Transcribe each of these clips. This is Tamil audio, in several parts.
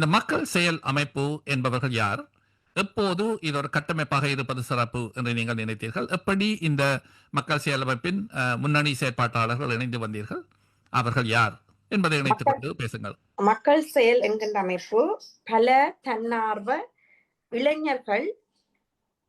இந்த மக்கள் செயல் அமைப்பு என்பவர்கள் யார்? எப்போது இது ஒரு கட்டமைப்பாக இருப்பது சிறப்பு என்று நீங்கள் நினைத்தீர்கள்? எப்படி இந்த மக்கள் செயல் அமைப்பின் முன்னணி செயற்பாட்டாளர்கள் இணைந்து வந்தீர்கள்? அவர்கள் யார் என்பதை இணைத்துக் கொண்டு பேசுங்கள். மக்கள் செயல் என்கின்ற அமைப்பு பல தன்னார்வ இளைஞர்கள்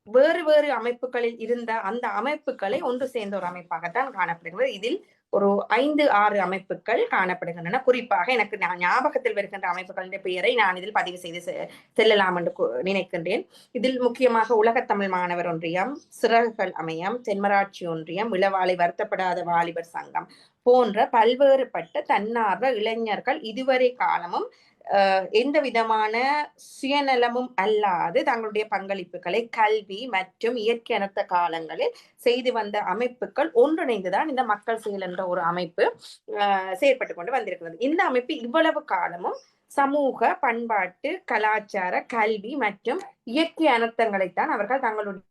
வேறு வேறு அமைப்புகளில் இருந்த அந்த அமைப்புகளை ஒன்று சேர்ந்த ஒரு அமைப்பாகத்தான் காணப்படுகிறது. இதில் ஒரு ஐந்து ஆறு அமைப்புகள் காணப்படுகின்றன. குறிப்பாக எனக்கு ஞாபகத்தில் வருகின்ற அமைப்புகளின் பெயரை நான் இதில் பதிவு செய்து செ- செல்லலாம் என்று நினைக்கின்றேன். இதில் முக்கியமாக உலகத்தமிழ் மாணவர் ஒன்றியம் சிறகுகள் அமையம் தென்மராட்சி ஒன்றியம் இளவாலை வருத்தப்படாத வாலிபர் சங்கம் போன்ற பல்வேறுபட்ட தன்னார்வ இளைஞர்கள் இதுவரை காலமும் எந்த விதமான சுயநலமும் அல்லாது தங்களுடைய பங்களிப்புகளை கல்வி மற்றும் இயற்கை அனர்த்த காலங்களில் செய்து வந்த அமைப்புகள் ஒன்றிணைந்துதான் இந்த மக்கள் செயல் என்ற ஒரு அமைப்பு அஹ், செயற்பட்டு கொண்டு வந்திருக்கிறது. இந்த அமைப்பு இவ்வளவு காலமும் சமூக பண்பாட்டு கலாச்சார கல்வி மற்றும் இயற்கை அனர்த்தங்களைத்தான் அவர்கள் தங்களுடைய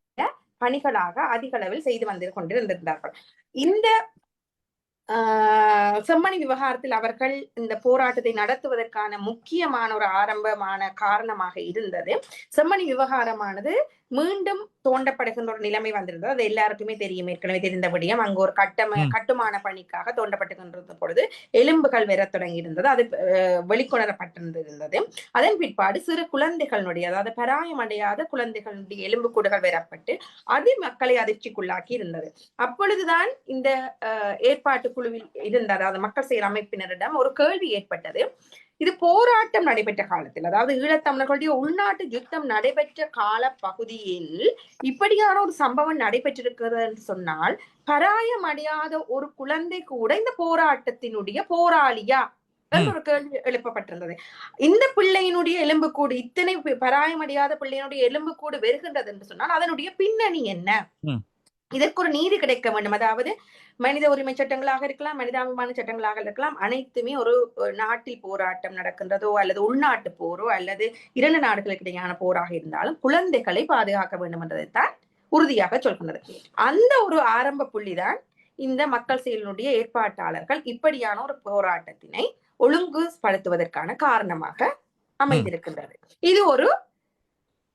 பணிகளாக அதிக அளவில் செய்து வந்து கொண்டிருந்திருந்தார்கள். இந்த செம்மணி விவகாரத்தில் அவர்கள் இந்த போராட்டத்தை நடத்துவதற்கான முக்கியமான ஒரு ஆரம்பமான காரணமாக இருந்தது. செம்மணி விவகாரமானது மீண்டும் தோண்டப்படுகின்ற ஒரு நிலைமை வந்திருந்தது. அது எல்லாருக்குமே தெரியும். ஏற்கனவே தெரிந்தபடியும் அங்கு ஒரு கட்டம. கட்டுமான பணிக்காக தோண்டப்பட்டுகின்ற பொழுது எலும்புகள் வரத் தொடங்கி இருந்தது அது அஹ், வெளிக்கொணரப்பட்டிருந்தது. அதன் பிற்பாடு சிறு குழந்தைகளுடைய அதாவது பராயமடையாத குழந்தைகளுடைய எலும்புக்கூடுகள் வரப்பட்டு அது மக்களை அதிர்ச்சிக்குள்ளாக்கி இருந்தது அப்பொழுதுதான் இந்த ஏற்பாட்டு குழுவில் இருந்த அதாவது மக்கள் செயல் அமைப்பினரிடம் ஒரு கேள்வி ஏற்பட்டது. இது போராட்டம் நடைபெற்ற காலத்தில் அதாவது ஈழத்தமிழர்களுடைய உள்நாட்டு யுத்தம் நடைபெற்ற கால பகுதியில் இப்படியான ஒரு சம்பவம் நடைபெற்றிருக்கிறது என்று சொன்னால் பராயம் அடையாத ஒரு குழந்தை கூட இந்த போராட்டத்தினுடைய போராளியா ஒரு கேள்வி எழுப்பப்பட்டிருந்தது. இந்த பிள்ளையினுடைய எலும்புக்கூடு இத்தனை பராயமடையாத பிள்ளையினுடைய எலும்புக்கூடு வருகின்றது என்று சொன்னால் அதனுடைய பின்னணி என்ன. இதற்கு ஒரு நீதி கிடைக்க வேண்டும். அதாவது மனித உரிமை சட்டங்களாக இருக்கலாம் மனிதாபிமான சட்டங்களாக இருக்கலாம் அனைத்துமே ஒரு நாட்டில் போராட்டம் நடக்கின்றதோ அல்லது உள்நாட்டு போரோ அல்லது இரண்டு நாடுகளுக்கு இடையான போராக இருந்தாலும் குழந்தைகளை பாதுகாக்க வேண்டும் என்றதைத்தான் உறுதியாக சொல்கின்றது. அந்த ஒரு ஆரம்ப புள்ளிதான் இந்த மக்கள் செயலினுடைய ஏற்பாட்டாளர்கள் இப்படியான ஒரு போராட்டத்தினை ஒழுங்குபடுத்துவதற்கான காரணமாக அமைந்திருக்கின்றது. இது ஒரு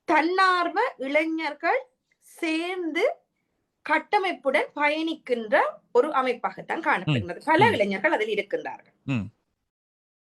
தன்னார்வ இளைஞர்கள் சேர்ந்து கட்டமைப்புடன் பயணிக்கின்ற ஒரு அமைப்பாகத்தான் காணப்படுகிறது பல. இளைஞர்கள் அதில் இருக்கின்றார்கள்.